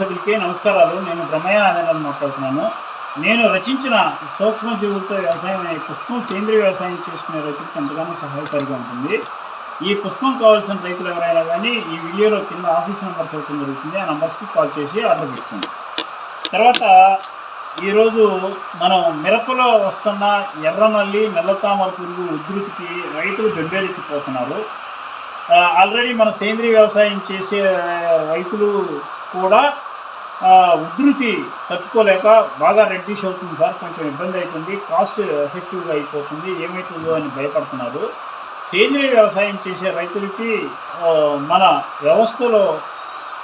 సభ్యులకి నమస్కారాలు. నేను బ్రహ్మయ్యనాథన్ మాట్లాడుతున్నాను. నేను రచించిన సూక్ష్మజీవులతో వ్యవసాయం అనే పుస్తకం సేంద్రియ వ్యవసాయం చేసుకునే రైతులకు ఎంతగానో సహాయకారిగా ఉంటుంది. ఈ పుస్తకం కావాల్సిన రైతులు ఎవరైనా కానీ ఈ వీడియోలో కింద ఆఫీస్ నెంబర్ చదవడం జరుగుతుంది. ఆ నెంబర్స్కి కాల్ చేసి ఆర్డర్ పెట్టుకోండి. తర్వాత ఈరోజు మనం మిరపలో వస్తున్న ఎర్రమల్లి నల్లతామర పురుగు ఉధృతికి రైతులు బెంబేలెత్తిపోతున్నారు. ఆల్రెడీ మన సేంద్రీయ వ్యవసాయం చేసే రైతులు కూడా ఉధృతి తట్టుకోలేక బాగా రెడ్డిష్ అవుతుంది సార్. కొంచెం ఇబ్బంది అవుతుంది. కాస్ట్ ఎఫెక్టివ్గా అయిపోతుంది. ఏమవుతుందో అని భయపడుతున్నారు. సేంద్రీయ వ్యవసాయం చేసే రైతులకి మన వ్యవస్థలో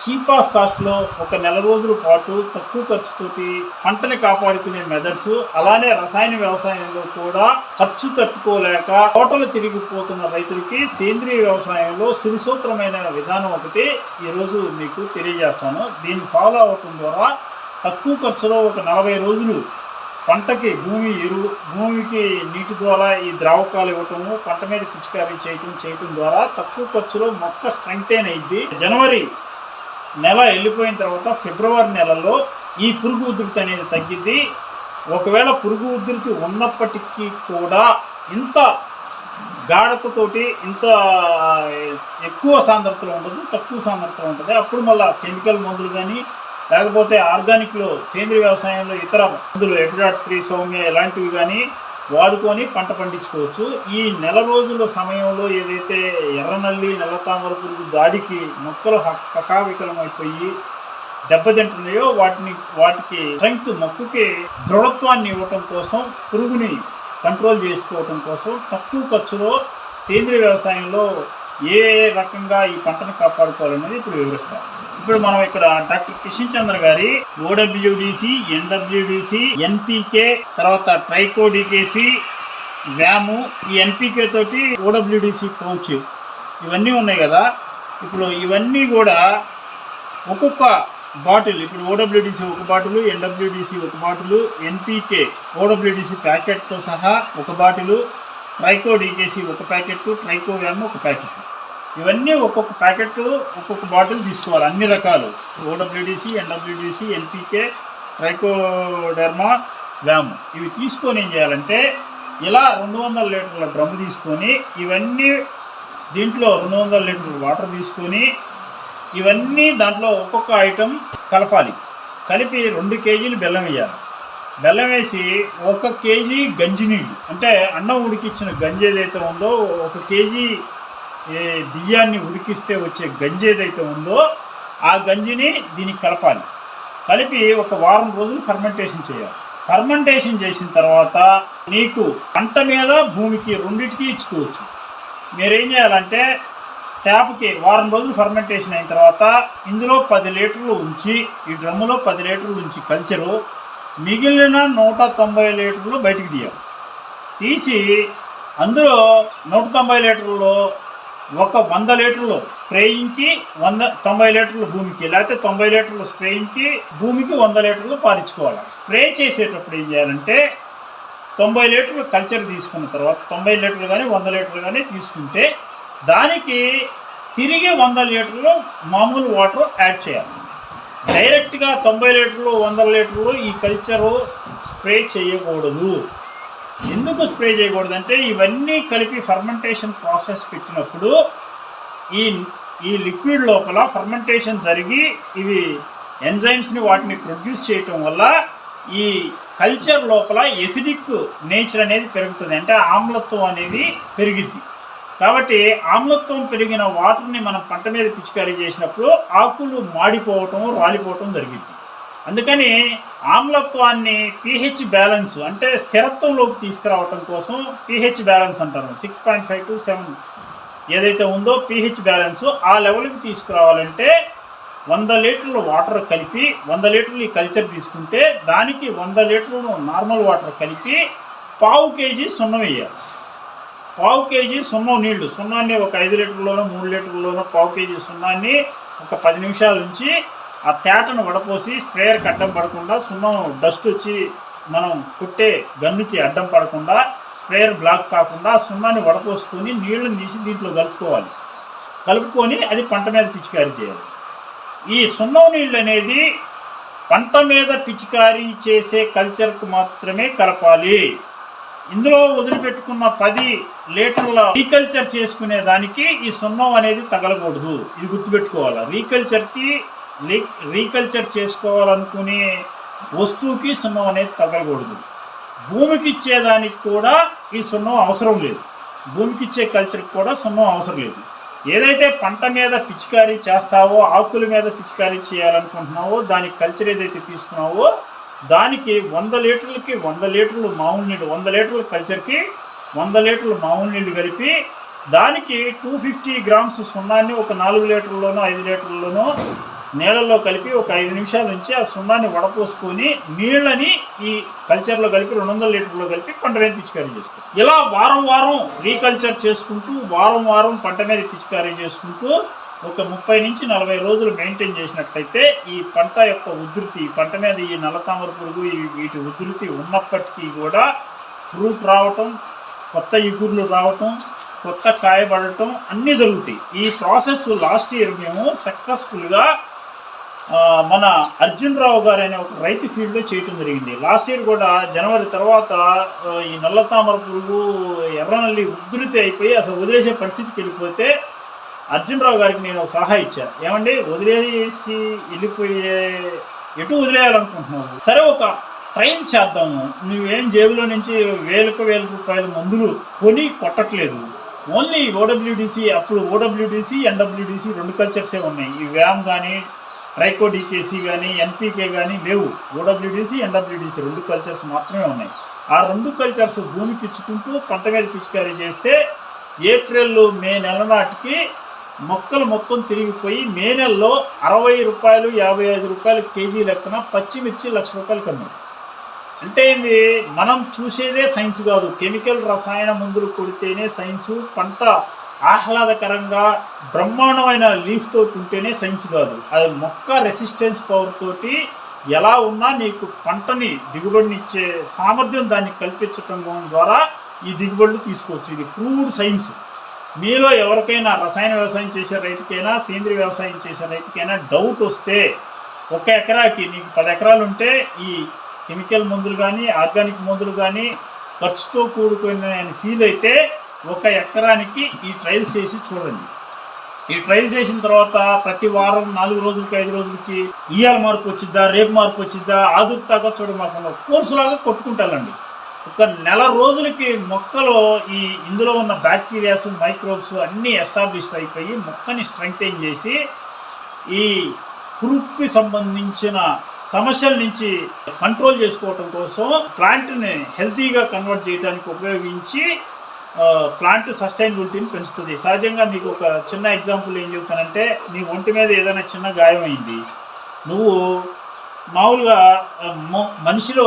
చీప్ ఆఫ్ కాస్ట్లో ఒక నెల రోజుల పాటు తక్కువ ఖర్చుతోటి పంటని కాపాడుకునే మెథడ్స్ అలానే రసాయన వ్యవసాయంలో కూడా ఖర్చు తట్టుకోలేక తోటలు తిరిగిపోతున్న రైతులకి సేంద్రియ వ్యవసాయంలో సునిసూత్రమైన విధానం ఒకటి ఈరోజు మీకు తెలియజేస్తాను. దీన్ని ఫాలో అవటం ద్వారా తక్కువ ఖర్చులో ఒక నలభై రోజులు పంటకి భూమి ఎరువు భూమికి నీటి ద్వారా ఈ ద్రావకాలు ఇవ్వటము పంట మీద పిచికారీ చేయటం చేయటం ద్వారా తక్కువ ఖర్చులో మొక్క స్ట్రెంగ్తేన్ అయింది జనవరి నెల వెళ్ళిపోయిన తర్వాత ఫిబ్రవరి నెలలో ఈ పురుగు ఉధృతి అనేది తగ్గింది ఒకవేళ పురుగు ఉధృతి ఉన్నప్పటికీ కూడా ఇంత గాఢతతోటి ఇంత ఎక్కువ సాంద్రతలో ఉండదు తక్కువ సాంద్రతలో ఉంటుంది. అప్పుడు మళ్ళీ కెమికల్ మందులు కానీ లేకపోతే ఆర్గానిక్లో సేంద్రియ వ్యవసాయంలో ఇతర మందులు ఎపిడాట్ త్రీ సౌమ్య ఇలాంటివి కానీ వాడుకొని పంట పండించుకోవచ్చు. ఈ నెల రోజుల సమయంలో ఏదైతే ఎర్రనల్లి నల్లతామర పురుగు దాడికి మొక్కలు హ- కకావికలమైపోయి దెబ్బతింటున్నాయో వాటిని వాటికి స్ట్రెంగ్త్ మొక్కకి దృఢత్వాన్ని ఇవ్వటం కోసం పురుగుని కంట్రోల్ చేసుకోవటం కోసం తక్కువ ఖర్చులో సేంద్రియ వ్యవసాయంలో ఏ రకంగా ఈ పంటను కాపాడుకోవాలనేది ఇప్పుడు వివరిస్తాం. ఇప్పుడు మనం ఇక్కడ డాక్టర్ కిషన్ చంద్ర గారి ఓడబ్ల్యూడిసి ఎన్డబ్ల్యూడిసి ఎన్పికే తర్వాత ట్రైకోడికేసి వ్యాము ఈ ఎన్పికే తోటి ఓడబ్ల్యూడిసి పౌచ్ ఇవన్నీ ఉన్నాయి కదా. ఇప్పుడు ఇవన్నీ కూడా ఒక్కొక్క బాటిల్ ఇప్పుడు ఓడబ్ల్యూడిసి ఒక బాటిల్ ఎన్డబ్ల్యూడిసి ఒక బాటిల్ ఎన్పికే ఓడబ్ల్యూడిసి ప్యాకెట్తో సహా ఒక బాటిల్ ట్రైకో డీకేసి ఒక ప్యాకెట్ ట్రైకో వ్యామ్ ఒక ప్యాకెట్ ఇవన్నీ ఒక్కొక్క ప్యాకెట్ ఒక్కొక్క బాటిల్ తీసుకోవాలి అన్ని రకాలు. OWDC NWDC NPK trichoderma VAM. ఇవి తీసుకొని ఏం చేయాలంటే ఇలా రెండు వందల లీటర్ల డ్రమ్ తీసుకొని ఇవన్నీ దీంట్లో రెండు వందల లీటర్ల వాటర్ తీసుకొని ఇవన్నీ దాంట్లో ఒక్కొక్క ఐటెం కలపాలి. కలిపి రెండు కేజీలు బెల్లం వేయాలి. బెల్లం వేసి ఒక కేజీ గంజి నీళ్ళు. అంటే అన్నం ఉడికిచ్చిన గంజి ఏదైతే ఉందో ఒక కేజీ బియ్యాన్ని ఉడికిస్తే వచ్చే గంజి ఏదైతే ఉందో ఆ గంజిని దీనికి కలపాలి. కలిపి ఒక వారం రోజులు ఫర్మెంటేషన్ చేయాలి. ఫర్మెంటేషన్ చేసిన తర్వాత నీకు పంట మీద భూమికి రెండింటికి ఇచ్చుకోవచ్చు. మీరేం చేయాలంటే తేపకి వారం రోజులు ఫర్మెంటేషన్ అయిన తర్వాత ఇందులో పది లీటర్లు ఉంచి ఈ డ్రమ్ములో పది లీటర్లు ఉంచి కల్చరు. మిగిలిన నూట తొంభై లీటర్లు బయటికి తీయాలి. తీసి అందులో నూట తొంభై లీటర్లు ఒక వంద లీటర్లు స్ప్రేయింగ్కి వంద తొంభై లీటర్లు భూమికి లేకపోతే తొంభై లీటర్లు స్ప్రేయింగ్కి భూమికి వంద లీటర్లు పారించుకోవాలి స్ప్రే చేసేటప్పుడు ఏం చేయాలంటే తొంభై లీటర్లు కల్చర్ తీసుకున్న తర్వాత తొంభై లీటర్లు కానీ వంద లీటర్లు కానీ తీసుకుంటే దానికి తిరిగి వంద లీటర్లు మామూలు వాటర్ యాడ్ చేయాలి. డైరెక్ట్గా తొంభై లీటర్లు వందల లీటర్లు ఈ కల్చరు స్ప్రే చేయకూడదు. ఎందుకు స్ప్రే చేయకూడదు అంటే ఇవన్నీ కలిపి ఫర్మెంటేషన్ ప్రాసెస్ పెట్టినప్పుడు ఈ ఈ లిక్విడ్ లోపల ఫర్మెంటేషన్ జరిగి ఇవి ఎంజైమ్స్ని వాటిని ప్రొడ్యూస్ చేయటం వల్ల ఈ కల్చర్ లోపల ఎసిడిక్ నేచర్ అనేది పెరుగుతుంది. అంటే ఆమ్లత్వం అనేది పెరిగిద్ది. కాబట్టి ఆమ్లత్వం పెరిగిన వాటర్ని మనం పంట మీద పిచికారీ చేసినప్పుడు ఆకులు మాడిపోవటం రాలిపోవటం జరిగింది. అందుకని ఆమ్లత్వాన్ని పిహెచ్ బ్యాలెన్స్ అంటే స్థిరత్వంలోకి తీసుకురావటం కోసం పిహెచ్ బ్యాలెన్స్ అంటారు. Six point five to seven ఏదైతే ఉందో పిహెచ్ బ్యాలెన్స్ ఆ లెవెల్కి తీసుకురావాలంటే వంద లీటర్లు వాటర్ కలిపి వంద లీటర్లు ఈ కల్చర్ తీసుకుంటే దానికి వంద లీటర్లు నార్మల్ వాటర్ కలిపి పావు కేజీ సున్నం వేయాలి. పావు కేజీ సున్నం నీళ్ళు. సున్నాన్ని ఒక ఐదు లీటర్లోనో మూడు లీటర్లోనో పావు కేజీ సున్నాన్ని ఒక పది నిమిషాల నుంచి ఆ తేటను వడపోసి స్ప్రేయర్కి అడ్డం పడకుండా సున్నం డస్ట్ వచ్చి మనం కుట్టే గన్నుకి అడ్డం పడకుండా స్ప్రేయర్ బ్లాక్ కాకుండా సున్నాన్ని వడపోసుకొని నీళ్ళను తీసి దీంట్లో కలుపుకోవాలి. కలుపుకొని అది పంట మీద పిచికారీ చేయాలి. ఈ సున్నం నీళ్ళు అనేది పంట మీద పిచికారీ చేసే కల్చర్కు మాత్రమే కలపాలి. ఇందులో వదిలిపెట్టుకున్న పది లీటర్ల రీకల్చర్ చేసుకునే దానికి ఈ సున్నం అనేది తగలకూడదు. ఇది గుర్తుపెట్టుకోవాలి? రీకల్చర్కి రీకల్చర్ చేసుకోవాలనుకునే వస్తువుకి సున్నం అనేది తగలకూడదు. భూమికి ఇచ్చేదానికి కూడా ఈ సున్నం అవసరం లేదు. భూమికి ఇచ్చే కల్చర్కి కూడా సున్నం అవసరం లేదు. ఏదైతే పంట మీద పిచికారీ చేస్తావో ఆకుల మీద పిచికారీ చేయాలనుకుంటున్నావో దానికి కల్చర్ ఏదైతే తీసుకున్నావో దానికి వంద లీటర్లకి వంద లీటర్లు మామూలు నీళ్ళు వంద లీటర్ల కల్చర్కి వంద లీటర్లు మామూలు నీళ్ళు కలిపి దానికి టూ ఫిఫ్టీ గ్రామ్స్ సున్నాన్ని ఒక నాలుగు లీటర్లోనో ఐదు లీటర్లోనో నీళ్ళల్లో కలిపి ఒక ఐదు నిమిషాల నుంచి ఆ సున్నాన్ని వడపోసుకొని నీళ్ళని ఈ కల్చర్లో కలిపి రెండు వందల లీటర్లో కలిపి పంట మీద పిచికారీ చేసుకుంటాం ఇలా వారం వారం రీకల్చర్ చేసుకుంటూ వారం వారం పంట మీద పిచికారీ చేసుకుంటూ ఒక ముప్పై నుంచి నలభై రోజులు మెయింటైన్ చేసినట్లయితే ఈ పంట యొక్క ఉధృతి పంట మీద ఈ నల్లతామర పురుగు వీటి ఉధృతి ఉన్నప్పటికీ కూడా ఫ్రూట్ రావటం కొత్త ఇగుర్లు రావటం కొత్త కాయబడటం అన్నీ జరుగుతాయి. ఈ ప్రాసెస్ లాస్ట్ ఇయర్ మేము సక్సెస్ఫుల్గా మన అర్జున్ రావు గారు అనే ఒక రైతు ఫీల్డ్లో చేయటం జరిగింది. లాస్ట్ ఇయర్ కూడా జనవరి తర్వాత ఈ నల్ల తామర పురుగు ఎర్రనల్లి ఉధృతి అయిపోయి అసలు వదిలేసే పరిస్థితికి వెళ్ళిపోతే అర్జున్రావు గారికి నేను ఒక సలహా ఇచ్చాను. ఏమండి వదిలేసి వెళ్ళిపోయే ఎటు వదిలేయాలనుకుంటున్నావు సరే ఒక ట్రైల్ చేద్దాము. నువ్వేం జేబులో నుంచి వేలకు వేల రూపాయల మందులు కొని కొట్టట్లేదు. ఓన్లీ ఓడబ్ల్యూడిసి అప్పుడు ఓడబ్ల్యూడిసి ఎన్డబ్ల్యూడిసి రెండు కల్చర్సే ఉన్నాయి. ఈ వ్యామ్ కానీ ట్రైకోడికేసీ కానీ ఎన్పీకే కానీ లేవు. ఓడబ్ల్యూడిసి ఎన్డబ్ల్యూడిసి రెండు కల్చర్స్ మాత్రమే ఉన్నాయి. ఆ రెండు కల్చర్స్ భూమికి ఇచ్చుకుంటూ పంట మీద పిచికారీ చేస్తే ఏప్రిల్ మే నెల నాటికి మొక్కలు మొత్తం తిరిగిపోయి మే నెలలో అరవై రూపాయలు యాభై ఐదు రూపాయలు కేజీ లెక్కన పచ్చిమిర్చి లక్ష రూపాయలు కమ్మాయి అంటే ఏంది? మనం చూసేదే సైన్స్ కాదు. కెమికల్ రసాయన మందులు కొడితేనే సైన్సు పంట ఆహ్లాదకరంగా బ్రహ్మాండమైన లీఫ్ తోటి ఉంటేనే సైన్స్ కాదు. అది మొక్క రెసిస్టెన్స్ పవర్ తోటి ఎలా ఉన్నా నీకు పంటని దిగుబడినిచ్చే సామర్థ్యం దాన్ని కల్పించటం ద్వారా ఈ దిగుబడులు తీసుకోవచ్చు. ఇది ప్రూవ్డ్ సైన్స్. మీలో ఎవరికైనా రసాయన వ్యవసాయం చేసే రైతుకైనా సేంద్రియ వ్యవసాయం చేసే రైతుకైనా డౌట్ వస్తే ఒక ఎకరాకి నీకు పది ఎకరాలు ఉంటే ఈ కెమికల్ మందులు కానీ ఆర్గానిక్ మందులు కానీ ఖర్చుతో కూడుకున్న ఫీల్ అయితే ఒక ఎకరానికి ఈ ట్రయల్స్ చేసి చూడండి. ఈ ట్రయల్స్ చేసిన తర్వాత ప్రతి వారం నాలుగు రోజులకి ఐదు రోజులకి ఇవాళ మార్పు వచ్చిద్దా రేపు మార్పు వచ్చిద్దా ఆదుర్తాగా చూడమాకుండా కోర్సులాగా కొట్టుకుంటానండి ఒక నెల రోజులకి మొక్కలో ఈ ఇందులో ఉన్న బ్యాక్టీరియాస్ మైక్రోబ్స్ అన్నీ ఎస్టాబ్లిష్ అయిపోయి మొక్కని స్ట్రెంగ్తైన్ చేసి ఈ పురుగుకి సంబంధించిన సమస్యల నుంచి కంట్రోల్ చేసుకోవటం కోసం ప్లాంట్ని హెల్తీగా కన్వర్ట్ చేయడానికి ఉపయోగించి ప్లాంట్ సస్టైనబిలిటీని పెంచుతుంది. సహజంగా మీకు ఒక చిన్న ఎగ్జాంపుల్ ఏం చెప్తానంటే నీ ఒంటి మీద ఏదైనా చిన్న గాయం అయింది నువ్వు మామూలుగా మనిషిలో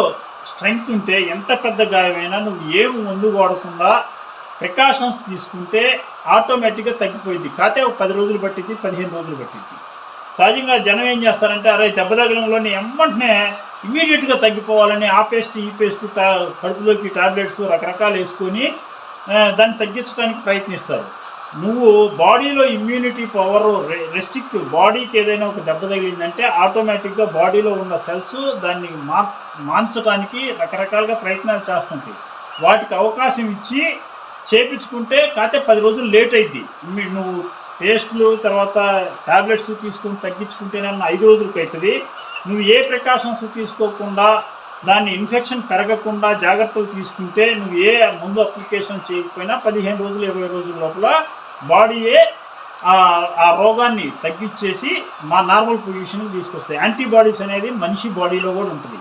స్ట్రెంగ్త్ ఉంటే ఎంత పెద్ద గాయమైనా నువ్వు ఏం ముందు వాడకుండా ప్రికాషన్స్ తీసుకుంటే ఆటోమేటిక్గా తగ్గిపోయింది కాతే ఒక పది రోజులు పట్టింది పదిహేను రోజులు పట్టింది సహజంగా జనం ఏం చేస్తారంటే అరే దెబ్బ తగలంలోని ఎమ్మంటనే ఇమీడియట్గా తగ్గిపోవాలని ఆ పేస్ట్ ఈ పేస్ట్ టా కడుపులోకి టాబ్లెట్స్ రకరకాలు వేసుకొని దాన్ని తగ్గించడానికి ప్రయత్నిస్తారు. నువ్వు బాడీలో ఇమ్యూనిటీ పవర్ రెస్ట్రిక్ట్ బాడీకి ఏదైనా ఒక దెబ్బ తగిలిందంటే ఆటోమేటిక్గా బాడీలో ఉన్న సెల్స్ దాన్ని మా మార్చడానికి రకరకాలుగా ప్రయత్నాలు చేస్తుంటాయి. వాటికి అవకాశం ఇచ్చి చేపించుకుంటే కాకపోతే పది రోజులు లేట్ అయింది నువ్వు పేస్ట్లు తర్వాత టాబ్లెట్స్ తీసుకుని తగ్గించుకుంటేనన్న ఐదు రోజులకి అవుతుంది నువ్వు ఏ ప్రికాషన్స్ తీసుకోకుండా దాన్ని ఇన్ఫెక్షన్ పెరగకుండా జాగ్రత్తలు తీసుకుంటే నువ్వు ఏ ముందు అప్లికేషన్ చేయకపోయినా పదిహేను రోజులు ఇరవై రోజుల లోపల బాడీయే ఆ- రోగాన్ని తగ్గించేసి మా నార్మల్ పొజిషన్కి తీసుకొస్తాయి. యాంటీబాడీస్ అనేది మనిషి బాడీలో కూడా ఉంటుంది.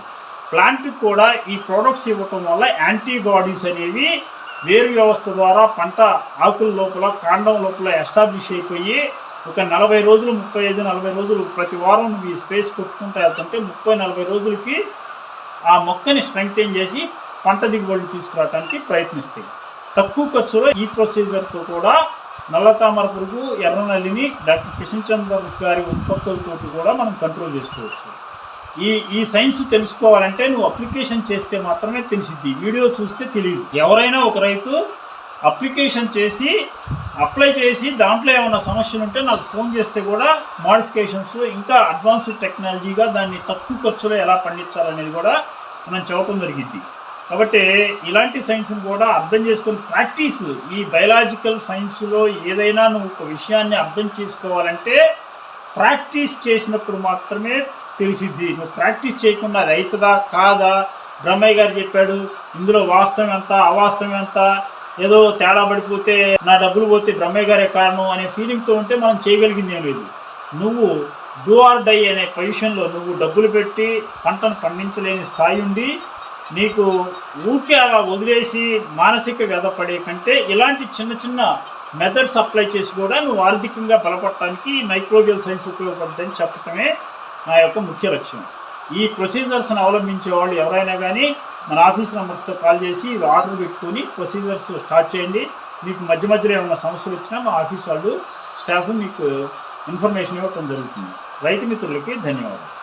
ప్లాంట్కి కూడా ఈ ప్రోడక్ట్స్ ఇవ్వటం వల్ల యాంటీబాడీస్ అనేవి వేరు వ్యవస్థ ద్వారా పంట ఆకుల లోపల కాండం లోపల ఎస్టాబ్లిష్ అయిపోయి ఒక నలభై రోజులు ముప్పై ఐదు నలభై రోజులు ప్రతి వారం నువ్వు ఈ స్పేస్ కొట్టుకుంటూ వెళ్తుంటే ముప్పై నలభై రోజులకి ఆ మొక్కని స్ట్రెంగ్తెన్ చేసి పంట దిగుబడులు తీసుకురావడానికి ప్రయత్నిస్తాయి. తక్కువ ఖర్చులో ఈ ప్రొసీజర్తో కూడా నల్ల తామర పురుగు ఎర్రనల్లిని డాక్టర్ కిషన్ చంద్ర గారి ఉత్పత్తులతో కూడా మనం కంట్రోల్ చేసుకోవచ్చు. ఈ ఈ సైన్స్ తెలుసుకోవాలంటే నువ్వు అప్లికేషన్ చేస్తే మాత్రమే తెలిసిద్ది. వీడియో చూస్తే తెలియదు. ఎవరైనా ఒక రైతు అప్లికేషన్ చేసి అప్లై చేసి దాంట్లో ఏమైనా సమస్యలు ఉంటే నాకు ఫోన్ చేస్తే కూడా మోడిఫికేషన్స్ ఇంకా అడ్వాన్స్డ్ టెక్నాలజీగా దాన్ని తక్కువ ఖర్చులో ఎలా పండించాలనేది కూడా మనం చెప్పడం జరిగింది కాబట్టి ఇలాంటి సైన్స్ని కూడా అర్థం చేసుకుని ప్రాక్టీస్ ఈ బయలాజికల్ సైన్స్లో ఏదైనా నువ్వు ఒక విషయాన్ని అర్థం చేసుకోవాలంటే ప్రాక్టీస్ చేసినప్పుడు మాత్రమే తెలిసిద్ది. నువ్వు ప్రాక్టీస్ చేయకుండా అది అవుతుందా కాదా? బ్రహ్మయ్య గారు చెప్పాడు ఇందులో వాస్తవం ఎంత అవాస్తవం ఎంత? ఏదో తేడా పడిపోతే నా డబ్బులు పోతే బ్రహ్మయ్య గారే కారణం అనే ఫీలింగ్తో ఉంటే మనం చేయగలిగింది ఏం లేదు. నువ్వు డూ ఆర్ డై అనే పొజిషన్లో నువ్వు డబ్బులు పెట్టి పంటను పండించలేని స్థాయి ఉండి నీకు ఊరికే అలా వదిలేసి మానసిక వ్యధపడే కంటే ఇలాంటి చిన్న చిన్న మెథడ్స్ అప్లై చేసి కూడా నువ్వు ఆర్థికంగా బలపడటానికి మైక్రోబియల్ సైన్స్ ఉపయోగపడుతుందని చెప్పటమే నా యొక్క ముఖ్య లక్ష్యం. ఈ ప్రొసీజర్స్ని అవలంబించే వాళ్ళు ఎవరైనా కానీ మన ఆఫీస్ నెంబర్స్తో కాల్ చేసి ఆర్డర్ పెట్టుకొని ప్రొసీజర్స్ స్టార్ట్ చేయండి. మీకు మధ్య మధ్యలో ఏమైనా సమస్యలు వచ్చినా మా ఆఫీస్ వాళ్ళు స్టాఫ్ మీకు ఇన్ఫర్మేషన్ ఇవ్వటం జరుగుతుంది. రైతు మిత్రులకి ధన్యవాదాలు.